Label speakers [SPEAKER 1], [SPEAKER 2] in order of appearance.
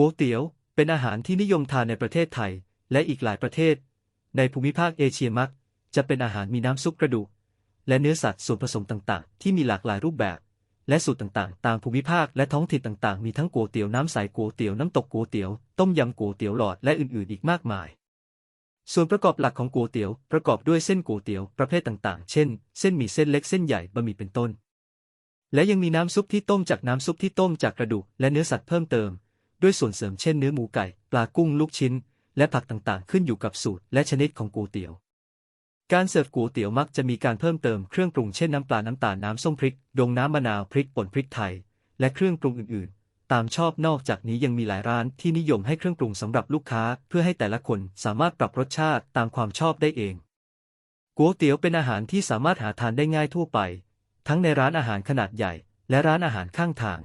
[SPEAKER 1] ก๋วยเตี๋ยว เป็นอาหารที่นิยมทานในประเทศไทย และอีกหลายประเทศ ในภูมิภาคเอเชียมัก จะเป็นอาหารมีน้ำซุปกระดูก และเนื้อสัตว์ส่วนผสมต่างๆ ที่มีหลากหลายรูปแบบ และสูตรต่างๆ ตามภูมิภาคและท้องถิ่นต่างๆ มีทั้งก๋วยเตี๋ยวน้ำใสก๋วยเตี๋ยวน้ำตกก๋วยเตี๋ยวต้มยำก๋วยเตี๋ยวหลอดและอื่นๆ อีกมากมายส่วนประกอบหลักของก๋วยเตี๋ยว ประกอบด้วยเส้นก๋วยเตี๋ยวประเภทต่างๆ เช่น เส้นหมี่เส้นเล็กเส้นใหญ่บะหมี่เป็นต้น และยังมีน้ำซุปที่ต้มจากน้ำซุปที่ต้มจากกระดูกและเนื้อสัตว์เพิ่มเติม ด้วยส่วนเสริมเช่นเนื้อหมูไก่ ปลากุ้งลูกชิ้น และผักต่างๆ ขึ้นอยู่กับสูตรและชนิดของก๋วยเตี๋ยว การเสิร์ฟก๋วยเตี๋ยวมักจะมีการเพิ่มเติมเครื่องปรุงเช่นน้ำปลา น้ำตาล น้ำส้มพริก ดงน้ำมะนาว พริกป่น พริกไทย และเครื่องปรุงอื่น ๆ ตามชอบ นอกจากนี้ยังมีหลายร้านที่นิยมให้เครื่องปรุงสำหรับลูกค้า เพื่อให้แต่ละคนสามารถปรับรสชาติตามความชอบได้เอง ก๋วยเตี๋ยวเป็นอาหารที่สามารถหาทานได้ง่ายทั่วไป ทั้งในร้านอาหารขนาดใหญ่ และร้านอาหารข้างทาง